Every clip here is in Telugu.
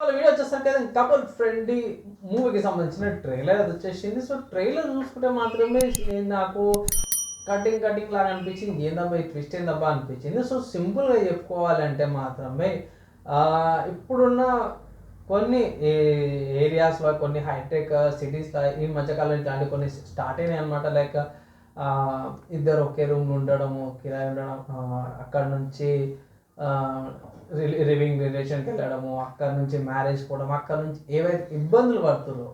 వీడియో వచ్చేసరికి అది కపుల్ ఫ్రెండ్లీ మూవీకి సంబంధించిన ట్రైలర్ అది వచ్చేసింది. సో ట్రైలర్ చూసుకుంటే మాత్రమే నాకు కటింగ్ కటింగ్ లాగా అనిపించింది. ఏందబ్బా ఈ ట్విస్ట్ ఏందబ్బా అనిపించింది. సో సింపుల్గా చెప్పుకోవాలంటే మాత్రమే ఇప్పుడున్న కొన్ని ఏరియాస్లో కొన్ని హైటెక్ సిటీస్ ఈ మధ్యకాలం ఇట్లాంటి కొన్ని స్టార్ట్ అయినాయి అనమాట లైక్ ఇద్దరు ఒకే రూమ్ ఉండడము కిరాయి ఉండడం అక్కడ నుంచి లివింగ్ రిలేషన్కి వెళ్ళడము అక్కడ నుంచి మ్యారేజ్ పోవడం అక్కడ నుంచి ఏవైతే ఇబ్బందులు పడుతున్నారో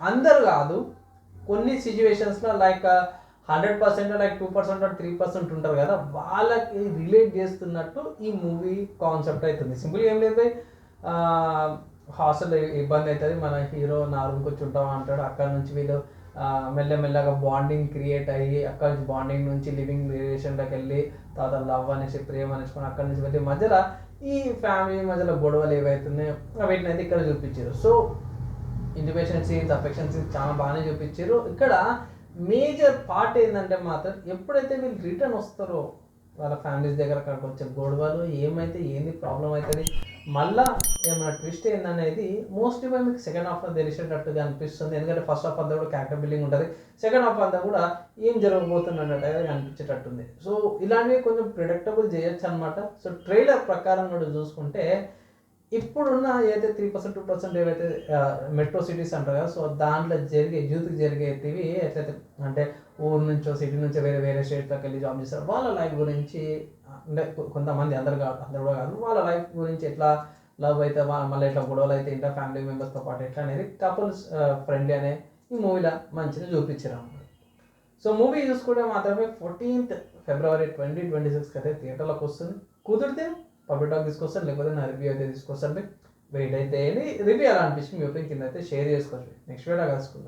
అందరు కాదు కొన్ని సిచ్యువేషన్స్లో like hundred percent like two percent three percent ఉంటారు కదా వాళ్ళకి రిలేట్ చేస్తున్నట్టు ఈ మూవీ కాన్సెప్ట్ అవుతుంది సింపుల్గా ఏం లేదు హాస్టల్ ఇబ్బంది అవుతుంది మన హీరో నా రూమ్కి వచ్చి ఉంటాం అంటాడు అక్కడ నుంచి వీళ్ళు మెల్లమెల్లగా బాండింగ్ క్రియేట్ అయ్యి అక్కడ నుంచి బాండింగ్ నుంచి లివింగ్ రిలేషన్లోకి వెళ్ళి తర్వాత లవ్ అనేసి ప్రేమ అనేసుకొని అక్కడ నుంచి వెళ్ళి మధ్యలో ఈ ఫ్యామిలీ మధ్యలో గొడవలు ఏవైతున్నాయో వీటిని అయితే ఇక్కడ చూపించారు. So intimation scenes affection scenes చాలా బాగానే చూపించారు. ఇక్కడ మేజర్ పార్ట్ ఏంటంటే మాత్రం ఎప్పుడైతే వీళ్ళు రిటర్న్ వస్తారో వాళ్ళ ఫ్యామిలీస్ దగ్గర అక్కడికి వచ్చే గొడవలు ఏమైతే ఏంది ప్రాబ్లం అవుతుంది మళ్ళా ఏమైనా ట్విస్ట్ ఏందనేది మోస్ట్లీ మీకు సెకండ్ హాఫ్ తెలిసేటట్టుగా అనిపిస్తుంది. ఎందుకంటే ఫస్ట్ హాఫ్ అంతా కూడా క్యారెక్టర్ బిల్డింగ్ ఉంటుంది. సెకండ్ హాఫ్ అంతా కూడా ఏం జరగబోతుంది అన్నట్టుగా అనిపించేటట్టుంది. సో ఇలాంటివి కొంచెం ప్రిడిక్టబుల్ చేయొచ్చు అనమాట సో ట్రైలర్ ప్రకారం కూడా చూసుకుంటే ఇప్పుడున్న ఏదైతే త్రీ పర్సెంట్ టూ పర్సెంట్ ఏవైతే మెట్రో సిటీస్ అంటారు కదా సో దాంట్లో జరిగే యూత్కి జరిగేటివి ఎట్లయితే అంటే ఊరు నుంచో సిటీ నుంచో వేరే వేరే స్టేట్లోకి వెళ్ళి జాబ్ చేస్తారు వాళ్ళ లైఫ్ గురించి అంటే కొంతమంది అందరు కాదు అందరు కూడా కాదు వాళ్ళ లైఫ్ గురించి ఎట్లా లవ్ అయితే మళ్ళీ ఎట్లా గొడవలు అయితే ఇంకా ఫ్యామిలీ మెంబర్స్తో పాటు ఎట్లా అనేది కపుల్స్ ఫ్రెండ్లీ అనే ఈ మూవీలో మంచిగా చూపించారు అన్నమాట సో మూవీ చూసుకుంటే మాత్రమే ఫోర్టీన్త్ ఫిబ్రవరి ట్వంటీ ట్వంటీ సిక్స్కి అయితే థియేటర్లోకి వస్తుంది. కుదిరితే పబ్లిటాక్ తీసుకొస్తారు లేకపోతే నా రివ్యూ అయితే తీసుకొస్తాను వెయిట్ అయితే రివ్యూ ఎలా అనిపించింది మీ ఒపీనియన్ కింద అయితే షేర్ చేసుకోవచ్చు నెక్స్ట్ వీడియో కలుసుకుందాం.